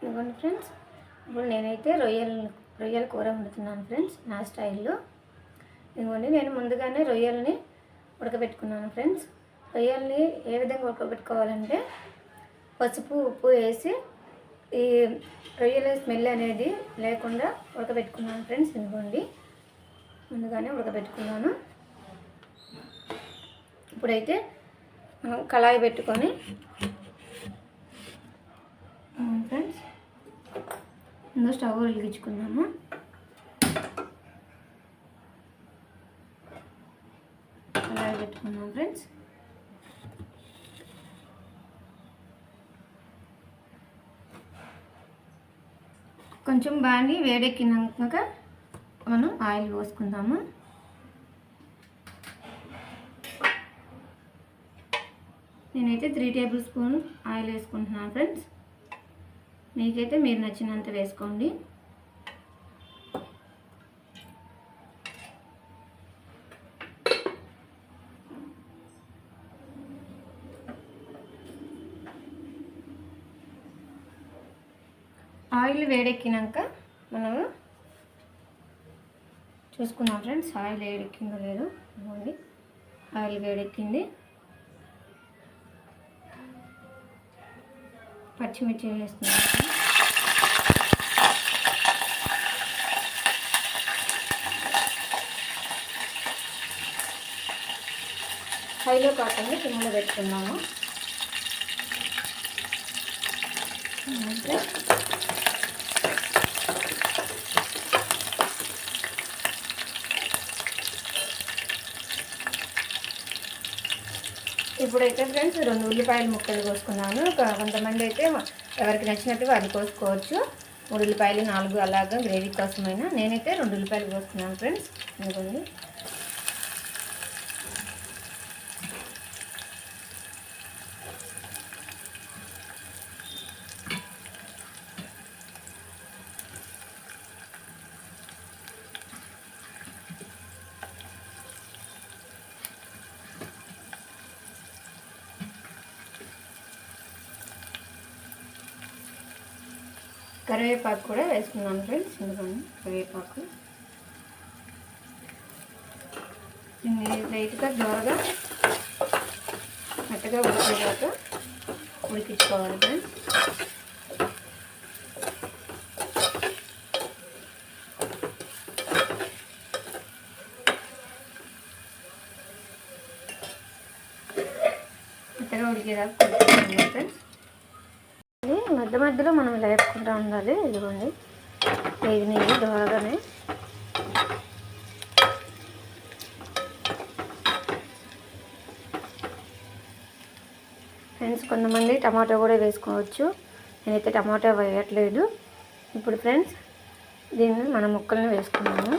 ఇదిగోండి ఫ్రెండ్స్. ఇప్పుడు నేనైతే రొయ్యలు రొయ్యల కూర వండుతున్నాను ఫ్రెండ్స్ నా స్టైల్లో. ఇదిగోండి నేను ముందుగానే రొయ్యల్ని ఉడకబెట్టుకున్నాను ఫ్రెండ్స్. రొయ్యల్ని ఏ విధంగా ఉడకబెట్టుకోవాలంటే పసుపు ఉప్పు వేసి ఈ రొయ్యల స్మెల్ అనేది లేకుండా ఉడకబెట్టుకున్నాను ఫ్రెండ్స్. ఇదిగోండి ముందుగానే ఉడకబెట్టుకున్నాను. ఇప్పుడైతే మనం కళాయి పెట్టుకొని ఫ్రెండ్స్ ముందు స్టవ్ వెలిగించుకుందాము. అలా పెట్టుకుందాం ఫ్రెండ్స్. కొంచెం బాగా వేడెక్కినాక మనం ఆయిల్ పోసుకుందాము. నేనైతే త్రీ టేబుల్ స్పూన్ ఆయిల్ వేసుకుంటున్నాను ఫ్రెండ్స్. మీకైతే మీరు నచ్చినంత వేసుకోండి. ఆయిల్ వేడెక్కినాక మనము చూసుకున్నాం ఫ్రెండ్స్ ఆయిల్ వేడెక్కిందో లేదో ఇవ్వండి. ఆయిల్ వేడెక్కింది. పచ్చిమిర్చి వేస్తున్నాం. హైలో కాకుండా సిమ్లో పెట్టుకున్నాము. ఇప్పుడైతే ఫ్రెండ్స్ రెండు ఉల్లిపాయలు ముక్కలు కోసుకున్నాను. ఒక కొంతమంది అయితే ఎవరికి నచ్చినట్టు వాళ్ళు కోసుకోవచ్చు. మూడు ఉల్లిపాయలు నాలుగు అలాగా గ్రేవీ కోసమైనా నేనైతే రెండు ఉల్లిపాయలు కోసుకున్నాను ఫ్రెండ్స్. ఇదిగోండి. కరివేపాకు కూడా వేసుకున్నాను ఫ్రెండ్స్ ఎందుకండి కరివేపాకు. దీన్ని లైట్గా దోరగా మెత్తగా ఉడికేదాక ఉడికించుకోవాలి ఫ్రెండ్స్. మెత్తగా ఉడికేదాకా ఉడికించుకోవాలి ఫ్రెండ్స్. మధ్య మధ్యలో మనం లేపుకుంటూ ఉండాలి. ఇదిగోండి. వేగినవి దోరగానే. ఫ్రెండ్స్ కొంతమంది టమాటో కూడా వేసుకోవచ్చు. నేనైతే టమాటో వేయట్లేదు. ఇప్పుడు ఫ్రెండ్స్ దీన్ని మన ముక్కల్ని వేసుకున్నాము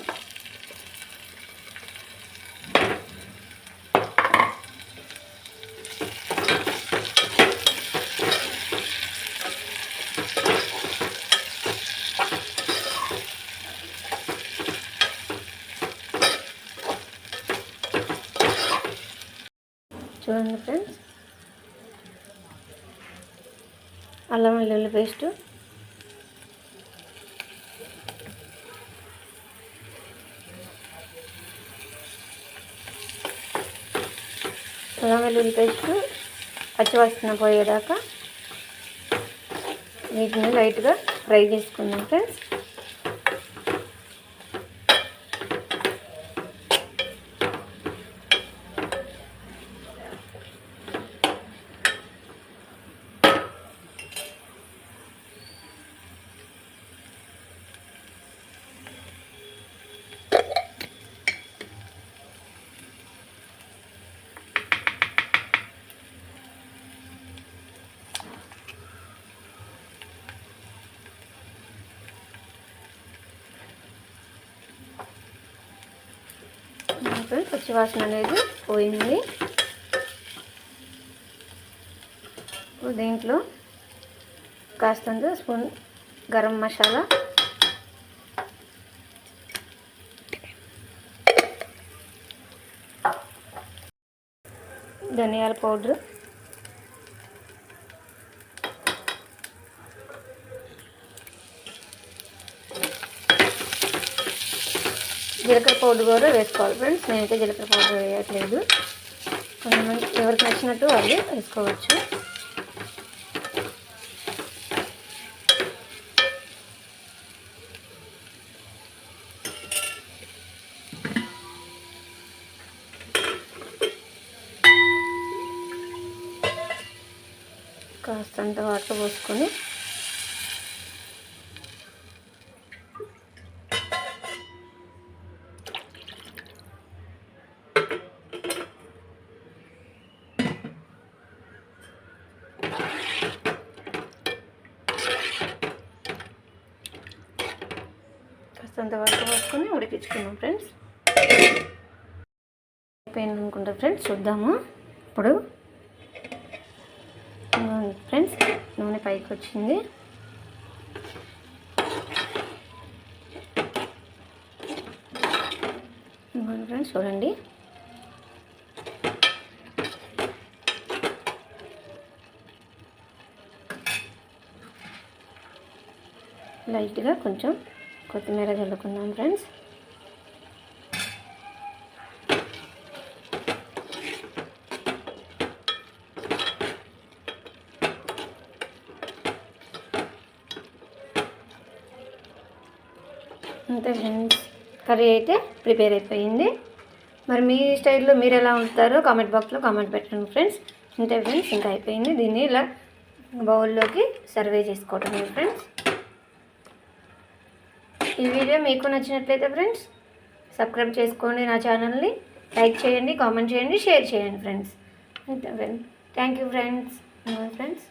చూడండి ఫ్రెండ్స్. అల్లం వెల్లుల్లి పేస్ట్. అల్లం వెల్లుల్లి పేస్ట్ పచ్చివాసన పోయేదాకా వీటిని లైట్గా ఫ్రై చేసుకుందాం ఫ్రెండ్స్. ఇప్పుడు పచ్చివాసన అనేది పోయింది. ఇప్పుడు దీంట్లో కాస్తంత స్పూన్ గరం మసాలా. ధనియాల పౌడర్. జీలకర్ర పౌడర్ కూడా వేసుకోవాలి ఫ్రెండ్స్. నేనైతే జీలకర్ర పౌడర్ వేయట్లేదు. కొంతమంది ఎవరికి నచ్చినట్టు వాళ్ళు వేసుకోవచ్చు. కాస్తంత వాటర్ పోసుకొని కాస్తంత వరకు పోసుకొని ఉడికించుకున్నాం ఫ్రెండ్స్. అయిపోయింది అనుకుంటా ఫ్రెండ్స్ చూద్దాము. ఇప్పుడు ఫ్రెండ్స్ నూనె పైకి వచ్చింది. ఫ్రెండ్స్ చూడండి. లైట్గా కొంచెం కొత్తిమీర చల్లుకుందాం ఫ్రెండ్స్ అంతే ఫ్రెండ్స్ కర్రీ అయితే ప్రిపేర్ అయిపోయింది. మరి మీ స్టైల్లో మీరు ఎలా ఉంటారో కామెంట్ బాక్స్లో కామెంట్ పెట్టండి ఫ్రెండ్స్ అంతే ఫ్రెండ్స్ ఇంకా అయిపోయింది. దీన్ని ఇలా బౌల్లోకి సర్వే చేసుకోవటం ఫ్రెండ్స్ ఈ వీడియో మీకు నచ్చినట్లయితే ఫ్రెండ్స్ సబ్స్క్రైబ్ చేసుకోండి నా ఛానల్ని. లైక్ చేయండి కామెంట్ చేయండి షేర్ చేయండి friends. Thank you friends. Friends.